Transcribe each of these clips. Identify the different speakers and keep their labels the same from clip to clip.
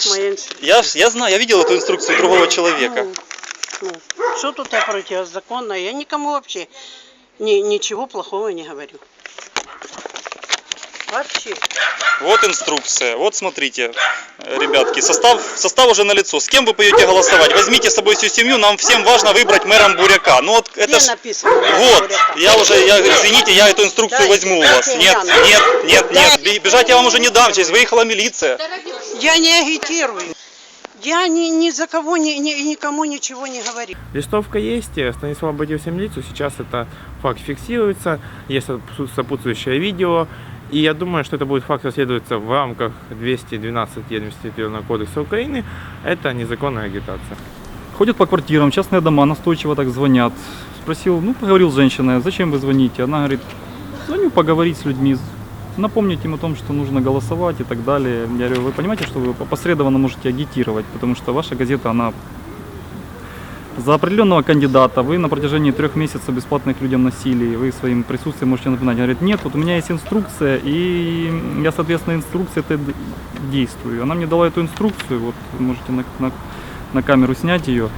Speaker 1: ж-
Speaker 2: моя инструкция.
Speaker 1: Я, я знаю, я видел эту инструкцию другого человека.
Speaker 2: Ну, ну, что тут я противозаконно? Я никому вообще ни, ничего плохого не говорю. Вообще.
Speaker 1: Вот инструкция. Вот смотрите, э, ребятки, состав, состав уже налицо. С кем вы пойдете голосовать? Возьмите с собой всю семью. Нам всем важно выбрать мэром Буряка. Ну вот это
Speaker 2: Где
Speaker 1: ж...
Speaker 2: написано?
Speaker 1: Вот,
Speaker 2: Буряка?
Speaker 1: я уже, я, извините, я эту инструкцию
Speaker 2: Дай-
Speaker 1: возьму у вас. Нет, нет, нет, нет, бе- бежать я вам уже не дам, здесь выехала милиция.
Speaker 2: Я не агитирую. Я ни, ни за кого, ни, ни- никому ничего не говорю.
Speaker 3: Листовка есть, э, Станислав обратился в милицию, сейчас это факт фиксируется, есть сопу- сопутствующее видео, и я думаю, что это будет факт расследуется в рамках 212 административного кодекса Украины, это незаконная агитация.
Speaker 4: Ходят по квартирам, частные дома, настойчиво так звонят. Спросил, ну, поговорил с женщиной, зачем вы звоните? Она говорит, звоню поговорить с людьми, напомнить им о том, что нужно голосовать и так далее. Я говорю, вы понимаете, что вы опосредованно можете агитировать, потому что ваша газета, она за определенного кандидата, вы на протяжении трех месяцев бесплатных людям носили, вы своим присутствием можете напоминать. Она говорит, нет, вот у меня есть инструкция, и я, соответственно, инструкции это действую. Она мне дала эту инструкцию, вот можете на, на, на камеру снять ее.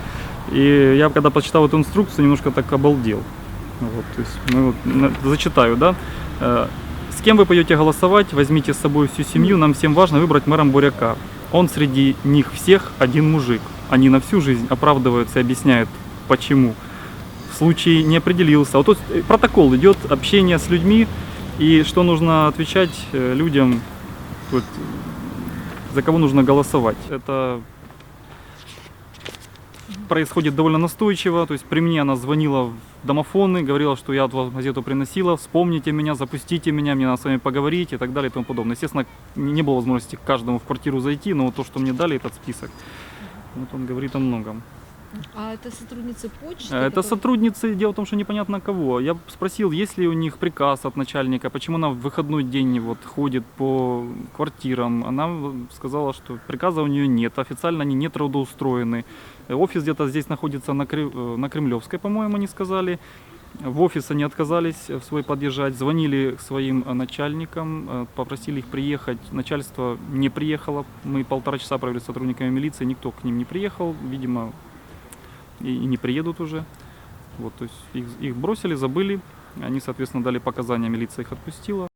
Speaker 4: И я когда прочитал эту инструкцию, немножко так обалдел. Вот, то есть, ну, вот, зачитаю, да. С кем вы пойдете голосовать, возьмите с собой всю семью, нам всем важно выбрать мэром Буряка. Он среди них всех один мужик. Они на всю жизнь оправдываются и объясняют, почему. В случае не определился. Вот тут э, протокол идет, общение с людьми, и что нужно отвечать э, людям, вот, за кого нужно голосовать. Это происходит довольно настойчиво. То есть при мне она звонила в домофоны, говорила, что я от вас газету приносила, вспомните меня, запустите меня, мне надо с вами поговорить и так далее и тому подобное. Естественно, не было возможности к каждому в квартиру зайти, но вот то, что мне дали этот список, вот он говорит о многом.
Speaker 5: А это сотрудницы почты?
Speaker 4: Э, Это
Speaker 5: которые-
Speaker 4: сотрудницы, дело в том, что непонятно кого. Я спросил, есть ли у них приказ от начальника, почему она в выходной день вот ходит по квартирам. Она сказала, что приказа у нее нет, официально они не трудоустроены. Э, Офис где-то здесь находится на, Кры- э, на Кремлевской, по-моему, они сказали. В офис они отказались в свой подъезжать, звонили к своим начальникам, попросили их приехать. Начальство не приехало. Мы полтора часа провели с сотрудниками милиции, никто к ним не приехал. Видимо, и, не приедут уже. Вот, то есть их, их бросили, забыли. Они, соответственно, дали показания, милиция их отпустила.